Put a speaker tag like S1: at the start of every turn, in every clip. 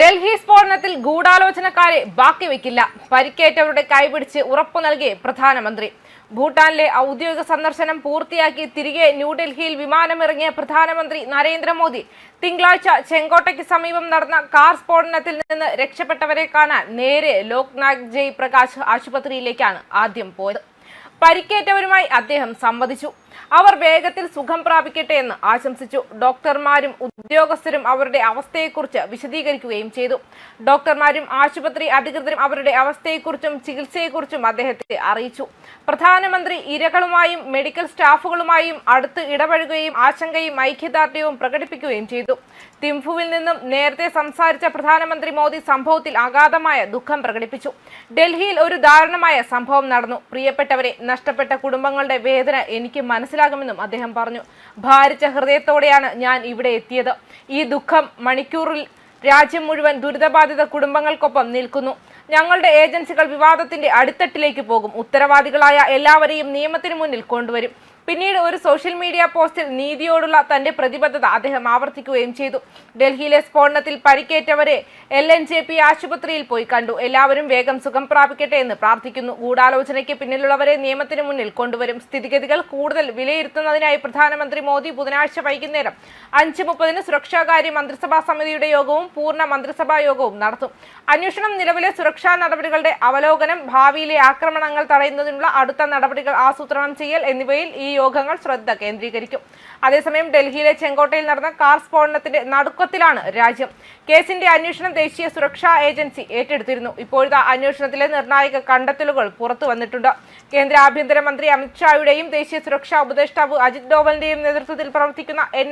S1: ഡൽഹി സ്ഫോടനത്തിൽ ഗൂഢാലോചനക്കാരെ ബാക്കി വെക്കില്ല പരിക്കേറ്റവരുടെ കൈപിടിച്ച് ഉറപ്പു നൽകി പ്രധാനമന്ത്രി. ഭൂട്ടാനിലെ ഔദ്യോഗിക സന്ദർശനം പൂർത്തിയാക്കി തിരികെ ന്യൂഡൽഹിയിൽ വിമാനമിറങ്ങിയ പ്രധാനമന്ത്രി നരേന്ദ്രമോദി. തിങ്കളാഴ്ച ചെങ്കോട്ടയ്ക്ക് സമീപം നടന്ന കാർ സ്ഫോടനത്തിൽ നിന്ന് രക്ഷപ്പെട്ടവരെ കാണാൻ നേരെ ലോക്നാഥ് ജയ് പ്രകാശ് ആശുപത്രിയിലേക്കാണ് ആദ്യം പോയത്. പരിക്കേറ്റവരുമായി അദ്ദേഹം സംവദിച്ചു. അവർ വേഗത്തിൽ സുഖം പ്രാപിക്കട്ടെ എന്ന് ആശംസിച്ചു. ഡോക്ടർമാരും ഉദ്യോഗസ്ഥരും അവരുടെ അവസ്ഥയെക്കുറിച്ച് വിശദീകരിക്കുകയും ചെയ്തു. ഡോക്ടർമാരും ആശുപത്രി അധികൃതരും അവരുടെ അവസ്ഥയെക്കുറിച്ചും ചികിത്സയെക്കുറിച്ചും അദ്ദേഹത്തെ അറിയിച്ചു. പ്രധാനമന്ത്രി ഇരകളുമായും മെഡിക്കൽ സ്റ്റാഫുകളുമായും അടുത്ത് ഇടപഴകുകയും ആശങ്കയും ഐക്യദാർഢ്യവും പ്രകടിപ്പിക്കുകയും ചെയ്തു. തിംഫുവിൽ നിന്നും നേരത്തെ സംസാരിച്ച പ്രധാനമന്ത്രി മോദി സംഭവത്തിൽ അഗാധമായ ദുഃഖം പ്രകടിപ്പിച്ചു. ഡൽഹിയിൽ ഒരു ദാരുണമായ സംഭവം നടന്നു. പ്രിയപ്പെട്ടവരെ നഷ്ടപ്പെട്ട കുടുംബങ്ങളുടെ വേദന എനിക്ക് മനസ്സിലാകുമെന്നും അദ്ദേഹം പറഞ്ഞു. ഭാരിച്ച ഹൃദയത്തോടെയാണ് ഞാൻ ഇവിടെ എത്തിയത്. ഈ ദുഃഖം മണിക്കൂറിൽ രാജ്യം മുഴുവൻ ദുരിതബാധിത കുടുംബങ്ങൾക്കൊപ്പം നിൽക്കുന്നു. ഞങ്ങളുടെ ഏജൻസികൾ വിവാദത്തിന്റെ അടിത്തട്ടിലേക്ക് പോകും. ഉത്തരവാദികളായ എല്ലാവരെയും നിയമത്തിന് മുന്നിൽ കൊണ്ടുവരും. പിന്നീട് ഒരു സോഷ്യൽ മീഡിയ പോസ്റ്റിൽ നീതിയോടുള്ള തന്റെ പ്രതിബദ്ധത അദ്ദേഹം ആവർത്തിക്കുകയും ചെയ്തു. ഡൽഹിയിലെ സ്ഫോടനത്തിൽ പരിക്കേറ്റവരെ എൽ എൻ ജെ പി ആശുപത്രിയിൽ പോയി കണ്ടു. എല്ലാവരും വേഗം സുഖം പ്രാപിക്കട്ടെ എന്ന് പ്രാർത്ഥിക്കുന്നു. ഗൂഢാലോചനയ്ക്ക് പിന്നിലുള്ളവരെ നിയമത്തിന് മുന്നിൽ കൊണ്ടുവരും. സ്ഥിതിഗതികൾ കൂടുതൽ വിലയിരുത്തുന്നതിനായി പ്രധാനമന്ത്രി മോദി ബുധനാഴ്ച വൈകുന്നേരം അഞ്ച് മുപ്പതിന് സുരക്ഷാകാര്യ മന്ത്രിസഭാ സമിതിയുടെ യോഗവും പൂർണ മന്ത്രിസഭാ യോഗവും നടത്തും. അന്വേഷണം നിലവിലെ സുരക്ഷാ നടപടികളുടെ അവലോകനം ഭാവിയിലെ ആക്രമണങ്ങൾ തടയുന്നതിനുള്ള അടുത്ത നടപടികൾ ആസൂത്രണം ചെയ്യൽ എന്നിവയിൽ ഈ യോഗങ്ങൾ ശ്രദ്ധ കേന്ദ്രീകരിക്കും. അതേസമയം ഡൽഹിയിലെ ചെങ്കോട്ടയിൽ നടന്ന കാർ സ്ഫോടനത്തിന്റെ നടുക്കത്തിലാണ് രാജ്യം. കേസിന്റെ അന്വേഷണം ദേശീയ സുരക്ഷാ ഏജൻസി ഏറ്റെടുത്തിരുന്നു. ഇപ്പോഴത്തെ അന്വേഷണത്തിലെ നിർണായക കണ്ടെത്തലുകൾ പുറത്തു വന്നിട്ടുണ്ട്. കേന്ദ്ര ആഭ്യന്തരമന്ത്രി അമിത്ഷായുടെയും ദേശീയ സുരക്ഷാ ഉപദേഷ്ടാവ് അജിത് ഡോവലിന്റെയും നേതൃത്വത്തിൽ പ്രവർത്തിക്കുന്ന എൻ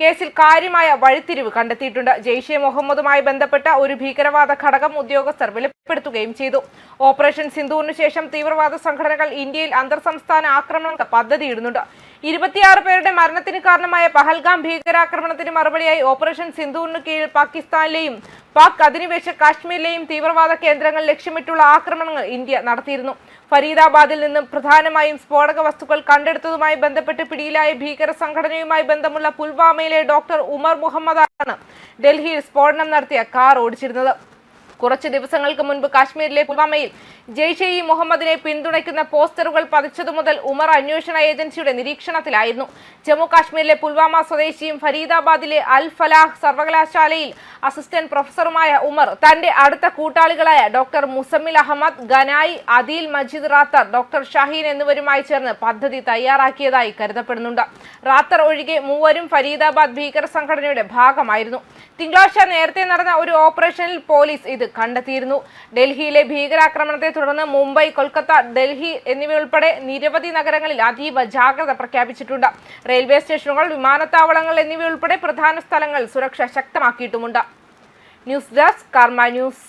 S1: കേസിൽ കാര്യമായ വഴിത്തിരിവ് കണ്ടെത്തിയിട്ടുണ്ട്. ജെയ്ഷെ മുഹമ്മദുമായി ബന്ധപ്പെട്ട ഒരു ഭീകരവാദ ഘടകം ഉദ്യോഗസ്ഥർ വെളിപ്പെടുത്തുകയും ചെയ്തു. ഓപ്പറേഷൻ സിന്ധുവിനു ശേഷം തീവ്രവാദ സംഘടനകൾ ഇന്ത്യയിൽ അന്തർ സംസ്ഥാന ആക്രമണ പദ്ധതിയിടുന്നുണ്ട്. ഇരുപത്തിയാറ് പേരുടെ മരണത്തിന് കാരണമായ പഹൽഗാം ഭീകരാക്രമണത്തിന് മറുപടിയായി ഓപ്പറേഷൻ സിന്ധുവിന് കീഴിൽ പാകിസ്ഥാനിലെയും പാക് അധിനിവേശ കാശ്മീരിലെയും തീവ്രവാദ കേന്ദ്രങ്ങൾ ലക്ഷ്യമിട്ടുള്ള ആക്രമണങ്ങൾ ഇന്ത്യ നടത്തിയിരുന്നു. ഫരീദാബാദിൽ നിന്നും പ്രധാനമായും സ്ഫോടക വസ്തുക്കൾ കണ്ടെടുത്തതുമായി ബന്ധപ്പെട്ട് പിടിയിലായ ഭീകര സംഘടനയുമായി ബന്ധമുള്ള പുൽവാമയിലെ ഡോക്ടർ ഉമർ മുഹമ്മദാണ് ഡൽഹിയിൽ സ്ഫോടനം നടത്തിയ കാർ ഓടിച്ചിരുന്നത്. കുറച്ച് ദിവസങ്ങൾക്ക് മുൻപ് കാശ്മീരിലെ പുൽവാമയിൽ ജെയ്ഷെ ഇ മുഹമ്മദിനെ പിന്തുണയ്ക്കുന്ന പോസ്റ്ററുകൾ പതിച്ചതു മുതൽ ഉമർ അന്വേഷണ ഏജൻസിയുടെ നിരീക്ഷണത്തിലായിരുന്നു. ജമ്മു കാശ്മീരിലെ പുൽവാമ സ്വദേശിയും ഫരീദാബാദിലെ അൽ ഫലാഹ് സർവകലാശാലയിൽ അസിസ്റ്റന്റ് പ്രൊഫസറുമായ ഉമർ തന്റെ അടുത്ത കൂട്ടാളികളായ ഡോക്ടർ മുസമ്മിൽ അഹമ്മദ് ഗനായി അദീൽ മജീദ് റാത്തർ ഡോക്ടർ ഷഹീൻ എന്നിവരുമായി ചേർന്ന് പദ്ധതി തയ്യാറാക്കിയതായി കരുതപ്പെടുന്നുണ്ട്. റാത്തർ ഒഴികെ മൂവരും ഫരീദാബാദ് ഭീകര സംഘടനയുടെ ഭാഗമായിരുന്നു. തിങ്കളാഴ്ച നേരത്തെ നടന്ന ഒരു ഓപ്പറേഷനിൽ പോലീസ് ഇത് കണ്ടെത്തിയിരുന്നു. ഡൽഹിയിലെ ഭീകരാക്രമണത്തെ തുടർന്ന് മുംബൈ കൊൽക്കത്ത ഡൽഹി എന്നിവയുൾപ്പെടെ നിരവധി നഗരങ്ങളിൽ അതീവ ജാഗ്രത പ്രഖ്യാപിച്ചിട്ടുണ്ട്. റെയിൽവേ സ്റ്റേഷനുകൾ വിമാനത്താവളങ്ങൾ എന്നിവയുൾപ്പെടെ പ്രധാന സ്ഥലങ്ങൾ സുരക്ഷ ശക്തമാക്കിയിട്ടുമുണ്ട്. News desk Karma news.